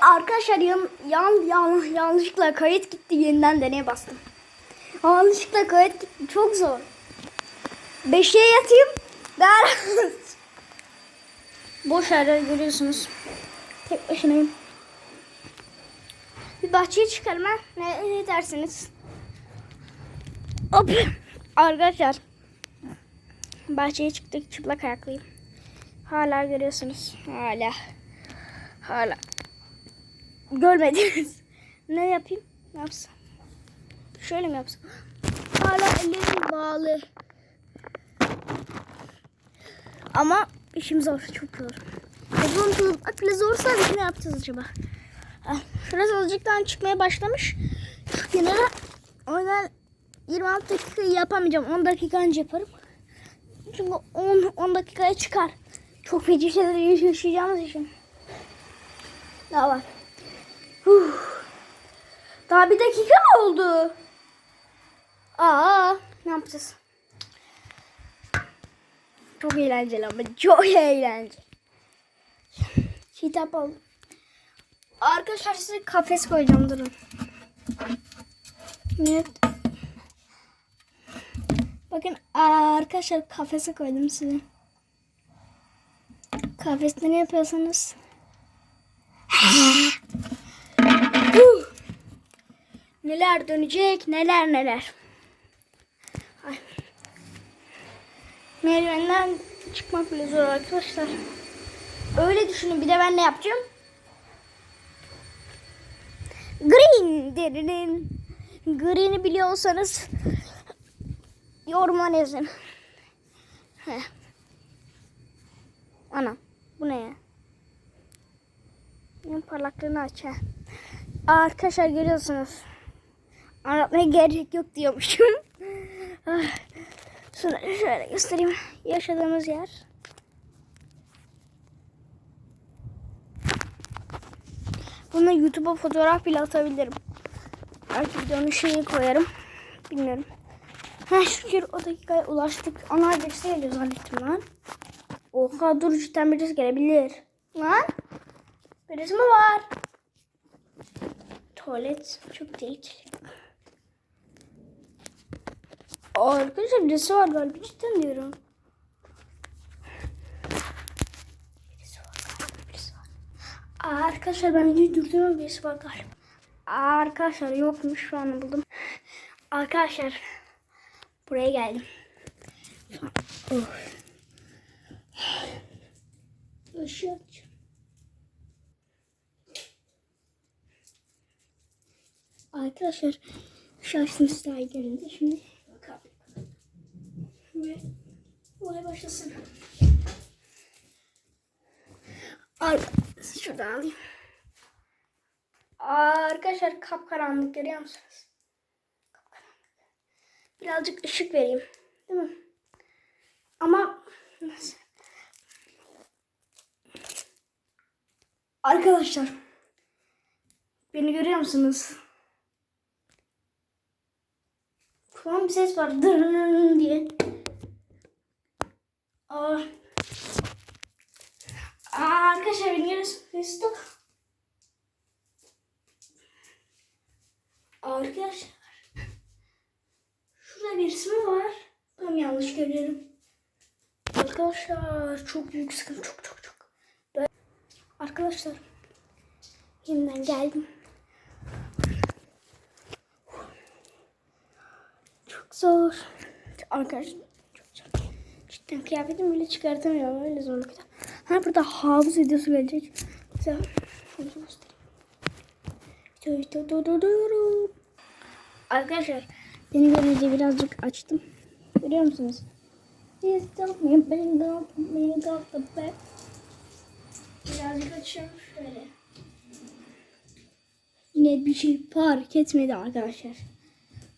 Arkadaşlar yan, yan, yan, yanlışlıkla kayıt gitti. Yeniden deneye bastım. Yanlışlıkla kayıt gitti. Çok zor. Beşe yatayım. Der. Boş yerler görüyorsunuz. Tek başınayım. Bir bahçeye çıkarım ha. Ne, ne dersiniz? Hop. Arkadaşlar. Bahçeye çıktık. Çıplak ayaklıyım. Hala görüyorsunuz. Hala. Hala. Görmediniz. ne yapayım? Ne yapsam? Şöyle mi yapsam? Hala ellerim bağlı. Ama işim zor. Çok zor. Telefon bile zorsa biz ne yapacağız acaba? Ah, Şurası azıcıktan çıkmaya başlamış. Şu kenara o yüzden 26 dakikayı yapamayacağım. 10 dakika önce yaparım. Çünkü 10, 10 dakikaya çıkar. Çok feci şeyler yaşayacağımız için. Daha var. Huh. Daha bir dakika mı oldu? Aa, ne yapacağız? Çok eğlenceli ama çok eğlenceli. Kitap al. Arkadaşlar size kafes koyacağım durun. Evet. Bakın arkadaşlar kafese koydum size. Kafeste ne yapıyorsanız. Huh. Neler dönecek neler neler. Ay. Merdivenden çıkmak bile zor arkadaşlar. Öyle düşünün bir de ben ne yapacağım? Green derinin. Green'i biliyorsanız yoruma yazın. Ana bu ne ya? Benim parlaklığını aç. Arkadaşlar görüyorsunuz. Anlatmaya gerek yok diyormuşum. Ah. Şunu şöyle göstereyim. Yaşadığımız yer. Bunu YouTube'a fotoğraf bile atabilirim. Belki videonun şeyi koyarım. Bilmiyorum. Ha şükür o dakikaya ulaştık. Ana birisi geliyor zannettim lan. Oha dur cidden birisi gelebilir. Lan. Birisi mi var? Tuvalet çok tehlikeli. Arkadaşlar birisi var galiba cidden diyorum. Birisi Arkadaşlar ben videoyu durduruyorum birisi var galiba. Arkadaşlar yokmuş şu an buldum. Arkadaşlar buraya geldim. Şu Of. Işığı açacağım. Arkadaşlar daha iyi göründü. Şimdi. Ve olay başlasın. Ay, şuradan alayım. Arkadaşlar kapkaranlık görüyor musunuz? Kapkaranlık. Birazcık ışık vereyim. Değil mi? Ama? Arkadaşlar beni görüyor musunuz? Kulağım bir ses var. Dırırırır diye. Aa. Aa, arkadaşlar beni görüyorsunuz. Stop. Arkadaşlar. Şurada birisi mi var? Ben mi yanlış görüyorum. Arkadaşlar çok büyük sıkıntı. Çok çok çok. Böyle- Arkadaşlar. Yeniden geldim. Çok zor. Arkadaşlar. Cidden kıyafetimi bile çıkartamıyorum. Öyle zorlukta. Ha burada havuz videosu gelecek. Arkadaşlar beni görünce birazcık açtım. Görüyor musunuz? Please don't me bring. Birazcık açıyorum şöyle. Yine bir şey fark etmedi arkadaşlar.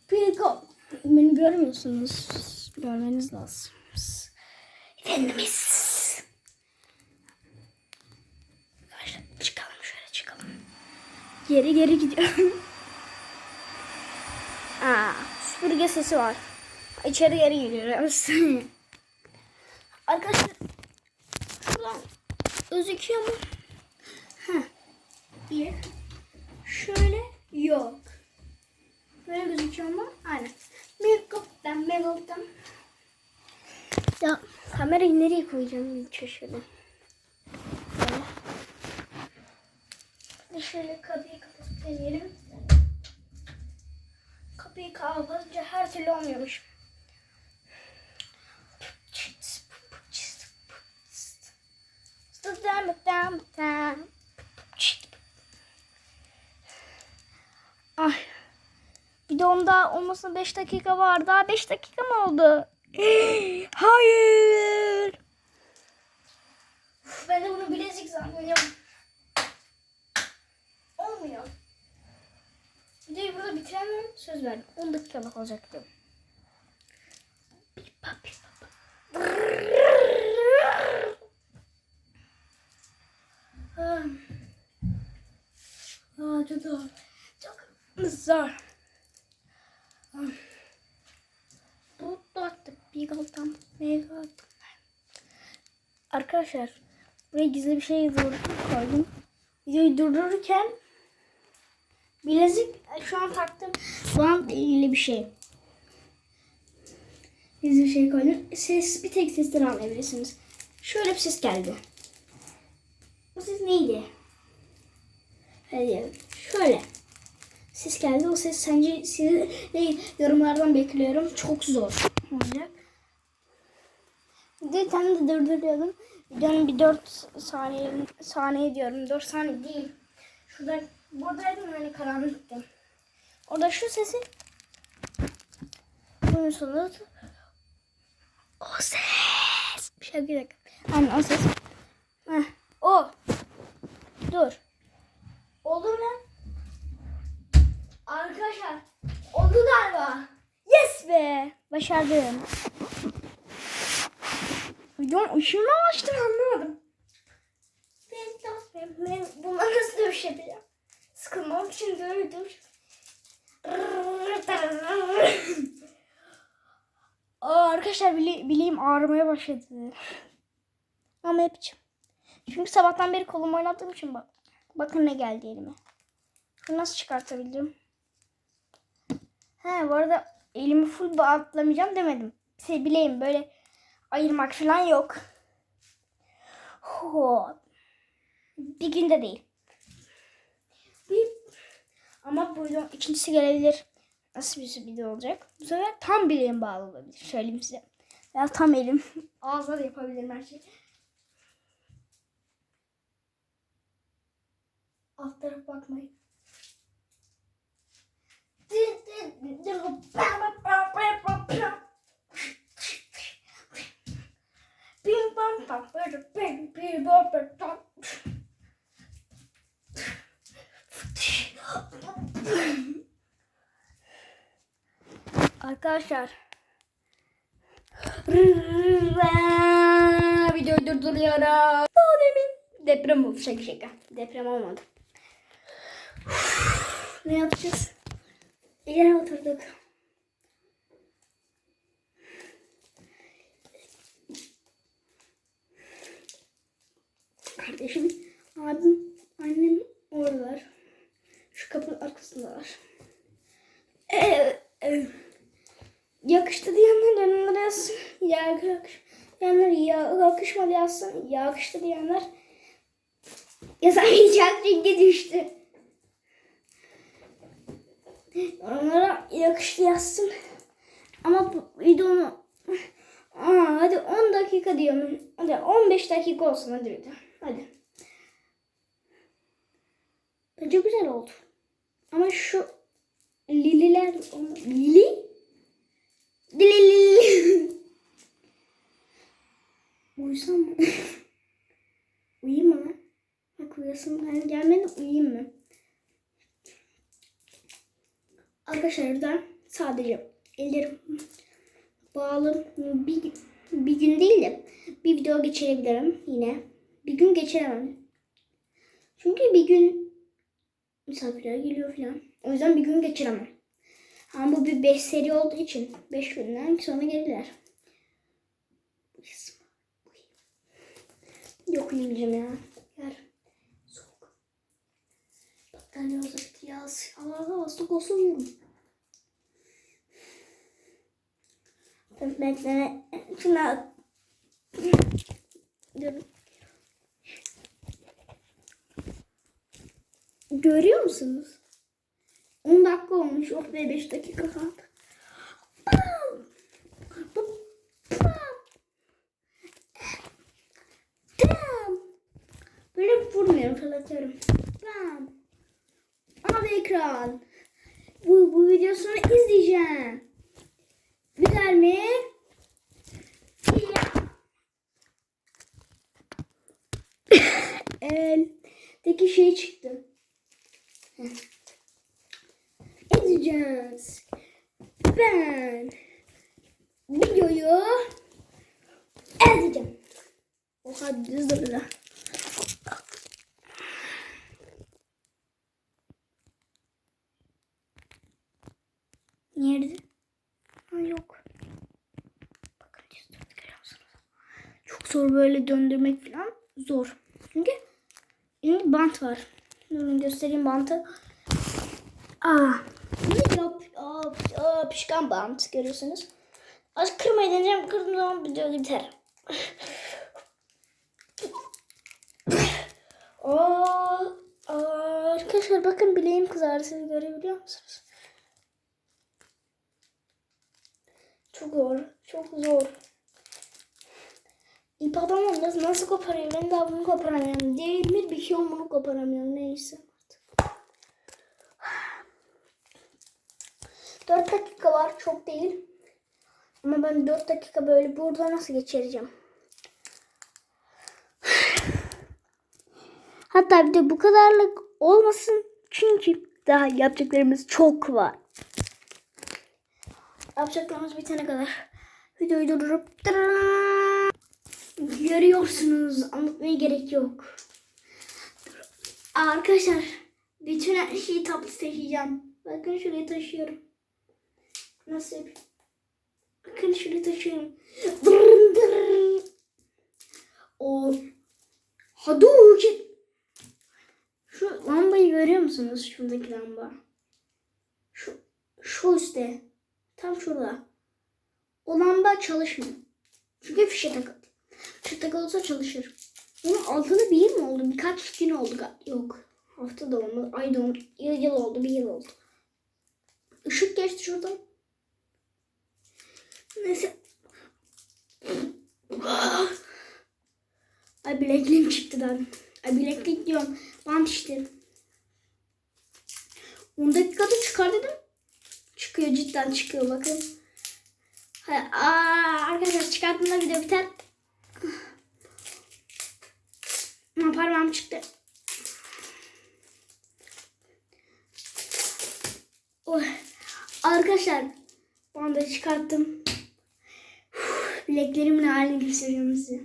Pick up. Beni görmüyorsunuz. Görmeniz lazım. Efendimiz. Arkadaşlar çıkalım şöyle çıkalım. Geri geri gidiyorum. Aa, süpürge sesi var. İçeri geri giriyoruz. Arkadaşlar şuradan gözüküyor mu? Heh. iyi. Şöyle yok. Böyle gözüküyor mu? Aynen. Megap'tan, Megap'tan. Ya kamerayı nereye koyacağım ilk şöyle. Böyle. Şöyle kapıyı kapatıp deneyelim. Kapıyı kapatınca her türlü olmuyormuş. Ay. Bir de onda olmasına 5 dakika var. Daha 5 dakika mı oldu? Hayır. Ben de bunu bilezik zannediyorum. Olmuyor. Videoyu burada bitiremem. Söz verdim. 10 dakika kalacak diyorum. Ah. Aa, çok zor. Çok zor. Ah. Bu kaltam. Bir kaltam. Arkadaşlar buraya gizli bir şey koydum. Videoyu durdururken bilezik şu an taktım bantla ilgili bir şey. Gizli bir şey koydum. Ses bir tek sesten anlayabilirsiniz. Şöyle bir ses geldi. Bu ses neydi? Hadi şöyle. Ses geldi. O ses sence sizi yorumlardan bekliyorum. Çok zor olacak. De tam da durduruyordum. Videonun bir 4 saniye saniye diyorum. 4 saniye değil. Şurada buradaydım hani karanlıktı. Orada şu sesi duyuyorsunuz. O ses. Bir şey bir dakika. Hani o ses. Heh, o. Dur. Oldu mu? Arkadaşlar oldu galiba. Yes be. Başardım. Videonun ışığını açtım anlamadım. Ben, ben, ben bunları nasıl dövüş yapacağım? Sıkılmam için böyle dövüş. Aa, arkadaşlar bile, bileğim ağrımaya başladı. Ama yapacağım. Çünkü sabahtan beri kolum oynattığım için bak. Bakın ne geldi elime. Şunu nasıl çıkartabilirim? He bu arada elimi full bağlamayacağım demedim. Şey, bileğim böyle ayırmak falan yok. Ho. Bir günde değil. Bir, ama buyurun ikincisi gelebilir. Nasıl bir video olacak? Bu sefer tam bileğim bağlı olabilir. Söyleyeyim size. Ya tam elim. Ağızla da yapabilirim her şeyi. Alt taraf bakmayın. Bim bam bam böyle bim bim bam bam bam. Arkadaşlar videoyu durduruyorum. Daha demin deprem oldu şaka şaka. Deprem olmadı. ne yapacağız? Yere oturduk. Kardeşim, abim, annem oradalar. Şu kapının arkasındalar. Yakıştı diyenler yanlara yazsın. Yakış, diyenler ya, yakışmadı yazsın. Yakıştı diyenler yazamayacak çünkü düştü. Onlara yakıştı yazsın. Ama bu videonu Aa, hadi 10 dakika diyorum. Hadi 15 dakika olsun hadi video. Hadi. Bence güzel oldu. Ama şu lililer lili lili lili Uyusam mı? Uyuyayım mı? Bak uyuyasım yani gelmedi uyuyayım mı? Arkadaşlar buradan sadece ellerim bağlı bir, bir gün değil de bir video geçirebilirim yine. Bir gün geçiremem. Çünkü bir gün misafirler geliyor falan. O yüzden bir gün geçiremem. Ama bu bir 5 seri olduğu için 5 günden sonra gelirler. Yok uyumayacağım ya. Yer. Soğuk. Az, Allah'a bastık olsun yiyorum. Bekle. Şuna. Görüyor musunuz? 10 dakika olmuş. Oh be 5 dakika kaldı. Böyle vurmuyorum fırlatıyorum. Bam! Abi ekran. Bu, bu video sonra izleyeceğim. Güzel mi? Eldeki şey çıktı. İzleyeceğiz. Ben videoyu izleyeceğim. Oha düz öyle. Nerede? Ha, yok. Bakın düz durdu, görüyor? Çok zor böyle döndürmek falan zor. Çünkü bant var. Durun göstereyim bantı. Aa. Aa, pişkan bant görüyorsunuz. Az kırmayı deneyeceğim. Kırdığım zaman video biter. Aa, arkadaşlar bakın bileğim kızardı. Siz görebiliyor musunuz? Çok zor. Çok zor. İp adamı nasıl, nasıl koparıyor? Ben daha bunu koparamıyorum. Mi? Bir şey bunu koparamıyorum. Neyse. 4 dakika var. Çok değil. Ama ben 4 dakika böyle burada nasıl geçireceğim? Hatta bir de bu kadarlık olmasın. Çünkü daha yapacaklarımız çok var. Yapacaklarımız bitene kadar videoyu durdurup tırırırırır. görüyorsunuz. Anlatmaya gerek yok. Arkadaşlar bütün her şeyi tatlı taşıyacağım. Bakın şuraya taşıyorum. Nasıl yapayım? Bakın. Dırın dırın. O Hadouken. Şu lambayı görüyor musunuz? Şuradaki lamba. Şu, şu üstte. Tam şurada. O lamba çalışmıyor. Çünkü fişe takıldı. Fişe takılırsa çalışır. Bunun altında bir yıl mı oldu? Birkaç gün oldu. Yok. Hafta da olmadı. Ay da olmadı. Yıl, yıl oldu. Bir yıl oldu. Işık geçti şuradan. Neyse. Ay bilekliğim çıktı lan. Ay bileklik diyorum. Bant işte. 10 dakikada çıkar dedim. Çıkıyor cidden çıkıyor bakın. Aa, arkadaşlar çıkarttığımda video biter. Ama parmağım çıktı. Oh. Arkadaşlar bandı çıkarttım. Bileklerimin halini gösteriyorum size.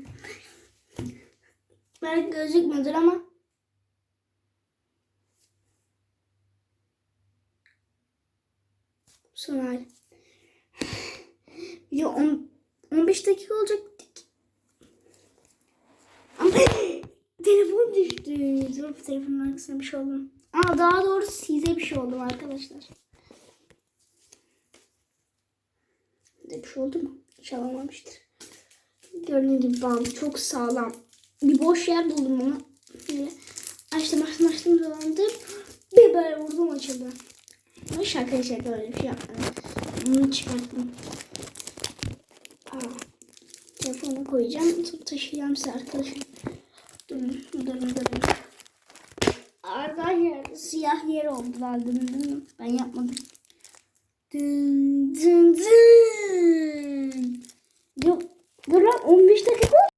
Belki gözükmüyordur ama son hali. 10, 15 dakika olacak. Ama telefon düştü. Dur telefonun arkasına bir şey oldu. Aa, daha doğrusu size bir şey oldu arkadaşlar. Bir şey oldu mu? İnşallah olmamıştır. Gördüğünüz gibi bant çok sağlam. Bir boş yer buldum onu. Böyle açtım açtım açtım dolandım. Bir böyle vurdum açıldı. Ama şaka şaka öyle bir şey yapmadım. Bunu çıkarttım. Aa, telefonu koyacağım. Sonra taşıyacağım size arkadaşlar. Durun durun durun. Arkadaşlar siyah yer oldu. Dın dın. Ben yapmadım.